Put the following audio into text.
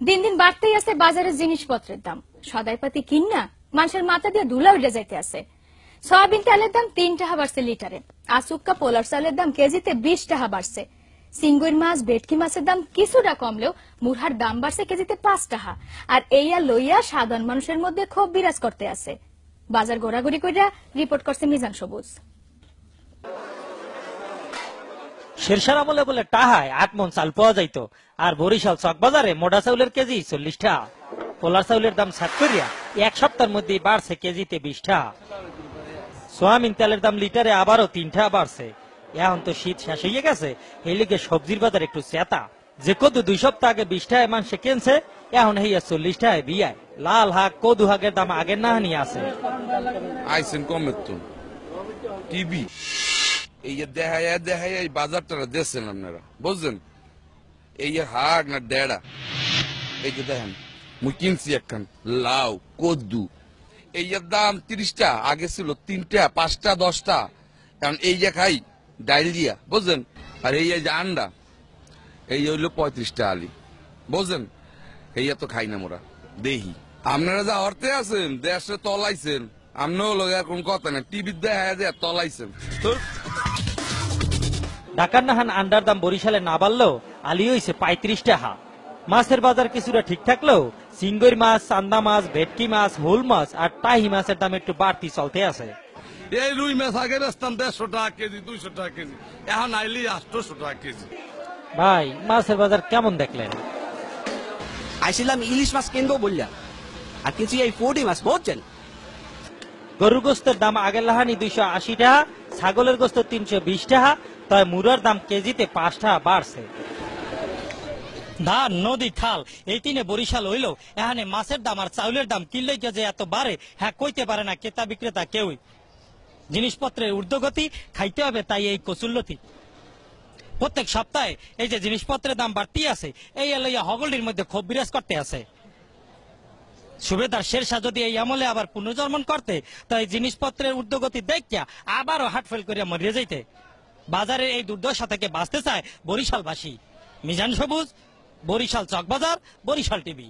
দিন দিন বাড়তেই আছে বাজারের জিনিসপত্রের দাম। সদাইপাতি কিনা মানুষের মাথা দিয়ে ধুলা উঠে যাইতে আছে। সয়াবিন তেলের দাম তিন টাকা বাড়ছে লিটারে। আসুক্কা পোলার চালের দাম কেজিতে বিশ টাকা বাড়ছে। সিঙ্গুর মাছ, ভেটকি মাছের দাম কিছুটা কমলেও মুরহার দাম বাড়ছে কেজিতে পাঁচ টাকা। আর এইয়া লইয়া সাধারণ মানুষের মধ্যে ক্ষোভ বিরাজ করতে আছে। বাজার ঘোরাঘুরি কইরা রিপোর্ট করছে মিজান সবুজ। শেরশার আমলে বলে টাহায় আট মন চাল পাওয়া যাইতো। আর বরিশাল চক বাজারে মোটা চাউলের কেজি চল্লিশ টাকা পোলার চাউলের দাম সাত করিয়া এক সপ্তাহের মধ্যে বাড়ছে কেজিতে বিশ টাকা সোয়াবিন তেলের দাম লিটারে আবারও তিন টাকা বাড়ছে। এখন তো শীত শেষ হয়ে গেছে, এই লিগে সবজির বাজার একটু চেতা যে কদু দুই সপ্তাহ আগে বিশ টাকায় মাংসে কেনছে, এখন হইয়া চল্লিশ টাকায় বিয়ায়। লাল হাক কদু হাকের দাম আগের না নিয়ে আছে। আইসেন কমের তো। টিভি। এই যে দেখায় দেখায় এই বাজারটা দেখছেন আপনারা, বুঝছেন? এই যে হাক না দেড়া এই যে দেখেন, মুই কিনছি একখান লাউ, কদ্দু। এই যে দাম তিরিশটা, আগে ছিল তিনটা, পাঁচটা, দশটা। কারণ এই যে খাই ডাইল দিয়া বুঝলেন আর এই যে আন্ডা, এই হইল পঁয়ত্রিশটা আলি বুঝলেন এই তো খাই না মোরা, দেহি। আপনারা যা অর্থে আছেন, দেশে তলাইছেন আমরাও লোক কোন কথা না টিভির দেখা যায় তলাইছেন। ঢাকার নাহান আন্ডার দাম বরিশালে না বাড়লেও আলি হইছে পঁয়ত্রিশ টাকা। মাছের বাজার কিছুটা ঠিক থাকলেও সিঙ্গর মাছ চান্দা মাছ ভেটকি মাছ হুল মাছ আর টাহি মাছের দাম একটু বাড়তি চলতে আছে। এই রুই মাছ আগে বেচতাম দেড়শো টাকা কেজি দুইশো টাকা কেজি। এখন আইলি আটশোশো টাকা কেজি। ভাই মাছের বাজার কেমন দেখলেন? আইছিলাম ইলিশ মাছ কিনবো বললাম আর কিছু এই পোটি মাছ বুঝছেন? গরুর গোস্তের দাম আগের লাহানি দুইশো আশি টাকা ছাগলের গোস্ত তিনশো বিশ টাকা, তবে মুরার দাম কেজিতে পাঁচ টাকা বাড়ছে। ধান, নদী, খাল, এই তিনে বরিশাল হইলেও এখানে মাছের দাম আর চাউলের দাম কিনলে যে এত বাড়ে হ্যাঁ কইতে পারে না ক্রেতা বিক্রেতা কেউই। জিনিসপত্রের ঊর্ধ্বগতি খাইতে হবে তাই এই কচুল্লতি প্রত্যেক সপ্তাহে এই যে জিনিসপত্রের দাম বাড়তি আছে, এই এলাইয়া হগলটির মধ্যে ক্ষোভ বিরাজ করতে আছে। সুবেদার শেরশাহ যদি এই আমলে আবার পুনর্জন্মন করতে তাই জিনিসপত্রের ঊর্ধ্বগতি দেখিয়া আবারও হাট ফেল করিয়া মরিয়া যাইতে। বাজারের এই দুর্দশা থেকে বাঁচতে চায় বরিশালবাসী। মিজান সবুজ, বরিশাল চকবাজার, বরিশাল টিভি।